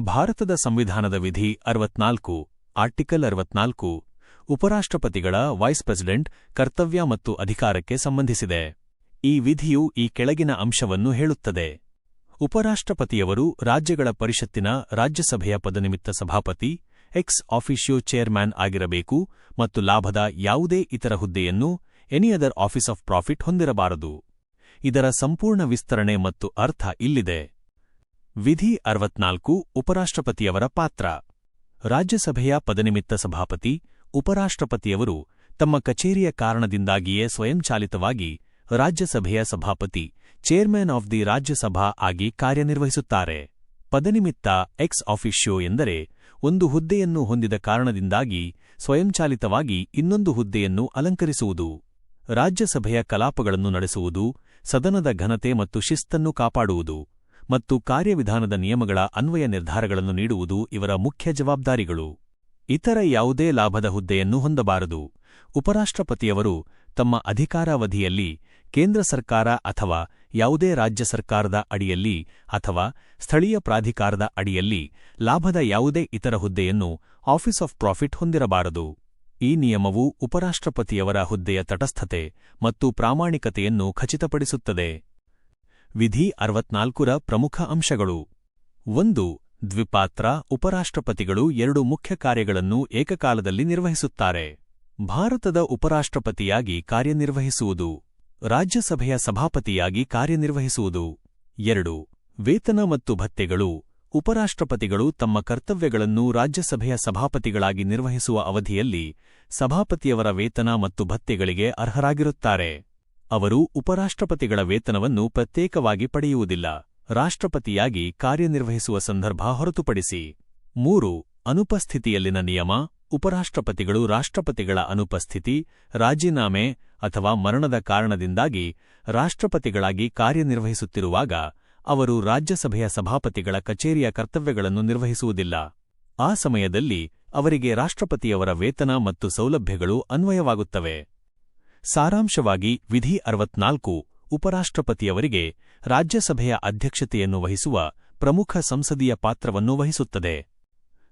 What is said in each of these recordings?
ಭಾರತದ ಸಂವಿಧಾನದ ವಿಧಿ ಅರವತ್ನಾಲ್ಕು, ಆರ್ಟಿಕಲ್ ಅರವತ್ನಾಲ್ಕು, ಉಪರಾಷ್ಟ್ರಪತಿಗಳ ವೈಸ್ ಪ್ರೆಸಿಡೆಂಟ್ ಕರ್ತವ್ಯ ಮತ್ತು ಅಧಿಕಾರಕ್ಕೆ ಸಂಬಂಧಿಸಿದೆ. ಈ ವಿಧಿಯು ಈ ಕೆಳಗಿನ ಅಂಶವನ್ನು ಹೇಳುತ್ತದೆ. ಉಪರಾಷ್ಟ್ರಪತಿಯವರು ರಾಜ್ಯಗಳ ಪರಿಷತ್ತಿನ ರಾಜ್ಯಸಭೆಯ ಪದನಿಮಿತ್ತ ಸಭಾಪತಿ, ಎಕ್ಸ್ ಆಫಿಷಿಯೋ ಚೇರ್ಮ್ಯಾನ್ ಆಗಿರಬೇಕು ಮತ್ತು ಲಾಭದ ಯಾವುದೇ ಇತರ ಹುದ್ದೆಯನ್ನು any other office of profit ಹೊಂದಿರಬಾರದು. ಇದರ ಸಂಪೂರ್ಣ ವಿಸ್ತರಣೆ ಮತ್ತು ಅರ್ಥ ಇಲ್ಲಿದೆ. ವಿಧಿ ಅರವತ್ನಾಲ್ಕು ಉಪರಾಷ್ಟ್ರಪತಿಯವರ ಪಾತ್ರ. ರಾಜ್ಯಸಭೆಯ ಪದನಿಮಿತ್ತ ಸಭಾಪತಿ, ಉಪರಾಷ್ಟ್ರಪತಿಯವರು ತಮ್ಮ ಕಚೇರಿಯ ಕಾರಣದಿಂದಾಗಿಯೇ ಸ್ವಯಂಚಾಲಿತವಾಗಿ ರಾಜ್ಯಸಭೆಯ ಸಭಾಪತಿ, ಚೇರ್ಮನ್ ಆಫ್ ದಿ ರಾಜ್ಯಸಭಾ ಆಗಿ ಕಾರ್ಯನಿರ್ವಹಿಸುತ್ತಾರೆ. ಪದನಿಮಿತ್ತ ಎಕ್ಸ್ ಆಫಿಷ್ಯೋ ಎಂದರೆ ಒಂದು ಹುದ್ದೆಯನ್ನು ಹೊಂದಿದ ಕಾರಣದಿಂದಾಗಿ ಸ್ವಯಂಚಾಲಿತವಾಗಿ ಇನ್ನೊಂದು ಹುದ್ದೆಯನ್ನು ಅಲಂಕರಿಸುವುದು. ರಾಜ್ಯಸಭೆಯ ಕಲಾಪಗಳನ್ನು ನಡೆಸುವುದು, ಸದನದ ಘನತೆ ಮತ್ತು ಶಿಸ್ತನ್ನು ಕಾಪಾಡುವುದು. ಮತ್ತು ಕಾರ್ಯವಿಧಾನದ ನಿಯಮಗಳ ಅನ್ವಯ ನಿರ್ಧಾರಗಳನ್ನು ನೀಡುವುದು ಇವರ ಮುಖ್ಯ ಜವಾಬ್ದಾರಿಗಳು. ಇತರ ಯಾವುದೇ ಲಾಭದ ಹುದ್ದೆಯನ್ನು ಹೊಂದಬಾರದು. ಉಪರಾಷ್ಟ್ರಪತಿಯವರು ತಮ್ಮ ಅಧಿಕಾರಾವಧಿಯಲ್ಲಿ ಕೇಂದ್ರ ಸರ್ಕಾರ ಅಥವಾ ಯಾವುದೇ ರಾಜ್ಯ ಸರ್ಕಾರದ ಅಡಿಯಲ್ಲಿ ಅಥವಾ ಸ್ಥಳೀಯ ಪ್ರಾಧಿಕಾರದ ಅಡಿಯಲ್ಲಿ ಲಾಭದ ಯಾವುದೇ ಇತರ ಹುದ್ದೆಯನ್ನು ಆಫೀಸ್ ಆಫ್ ಪ್ರಾಫಿಟ್ ಹೊಂದಿರಬಾರದು. ಈ ನಿಯಮವು ಉಪರಾಷ್ಟ್ರಪತಿಯವರ ಹುದ್ದೆಯ ತಟಸ್ಥತೆ ಮತ್ತು ಪ್ರಾಮಾಣಿಕತೆಯನ್ನು ಖಚಿತಪಡಿಸುತ್ತದೆ. ವಿಧಿ ಅರವತ್ನಾಲ್ಕುರ ಪ್ರಮುಖ ಅಂಶಗಳು. ಒಂದು, ದ್ವಿಪಾತ್ರ ಉಪರಾಷ್ಟ್ರಪತಿಗಳು ಎರಡು ಮುಖ್ಯ ಕಾರ್ಯಗಳನ್ನು ಏಕಕಾಲದಲ್ಲಿ ನಿರ್ವಹಿಸುತ್ತಾರೆ. ಭಾರತದ ಉಪರಾಷ್ಟ್ರಪತಿಯಾಗಿ ಕಾರ್ಯನಿರ್ವಹಿಸುವುದು. ರಾಜ್ಯಸಭೆಯ ಸಭಾಪತಿಯಾಗಿ ಕಾರ್ಯನಿರ್ವಹಿಸುವುದು. ಎರಡು, ವೇತನ ಮತ್ತು ಭತ್ಯೆಗಳು ಉಪರಾಷ್ಟ್ರಪತಿಗಳು ತಮ್ಮ ಕರ್ತವ್ಯಗಳನ್ನು ರಾಜ್ಯಸಭೆಯ ಸಭಾಪತಿಗಳಾಗಿ ನಿರ್ವಹಿಸುವ ಅವಧಿಯಲ್ಲಿ ಸಭಾಪತಿಯವರ ವೇತನ ಮತ್ತು ಭತ್ಯೆಗಳಿಗೆ ಅರ್ಹರಾಗಿರುತ್ತಾರೆ. ಅವರು ಉಪರಾಷ್ಟ್ರಪತಿಗಳ ವೇತನವನ್ನು ಪ್ರತ್ಯೇಕವಾಗಿ ಪಡೆಯುವುದಿಲ್ಲ. ರಾಷ್ಟ್ರಪತಿಯಾಗಿ ಕಾರ್ಯನಿರ್ವಹಿಸುವ ಸಂದರ್ಭ ಹೊರತುಪಡಿಸಿ. ಮೂರು, ಅನುಪಸ್ಥಿತಿಯಲ್ಲಿನ ನಿಯಮ, ಉಪರಾಷ್ಟ್ರಪತಿಗಳು ರಾಷ್ಟ್ರಪತಿಗಳ ಅನುಪಸ್ಥಿತಿ, ರಾಜೀನಾಮೆ ಅಥವಾ ಮರಣದ ಕಾರಣದಿಂದಾಗಿ ರಾಷ್ಟ್ರಪತಿಗಳಾಗಿ ಕಾರ್ಯನಿರ್ವಹಿಸುತ್ತಿರುವಾಗ ಅವರು ರಾಜ್ಯಸಭೆಯ ಸಭಾಪತಿಗಳ ಕಚೇರಿಯ ಕರ್ತವ್ಯಗಳನ್ನು ನಿರ್ವಹಿಸುವುದಿಲ್ಲ. ಆ ಸಮಯದಲ್ಲಿ ಅವರಿಗೆ ರಾಷ್ಟ್ರಪತಿಯವರ ವೇತನ ಮತ್ತು ಸೌಲಭ್ಯಗಳು ಅನ್ವಯವಾಗುತ್ತವೆ. ಸಾರಾಂಶವಾಗಿ ವಿಧಿ ಅರವತ್ನಾಲ್ಕು ಉಪರಾಷ್ಟ್ರಪತಿಯವರಿಗೆ ರಾಜ್ಯಸಭೆಯ ಅಧ್ಯಕ್ಷತೆಯನ್ನು ವಹಿಸುವ ಪ್ರಮುಖ ಸಂಸದೀಯ ಪಾತ್ರವನ್ನು ವಹಿಸುತ್ತದೆ.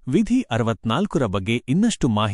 ವಿಧಿ ಅರವತ್ನಾಲ್ಕರ ಬಗ್ಗೆ ಇನ್ನಷ್ಟು ಮಾಹಿತಿ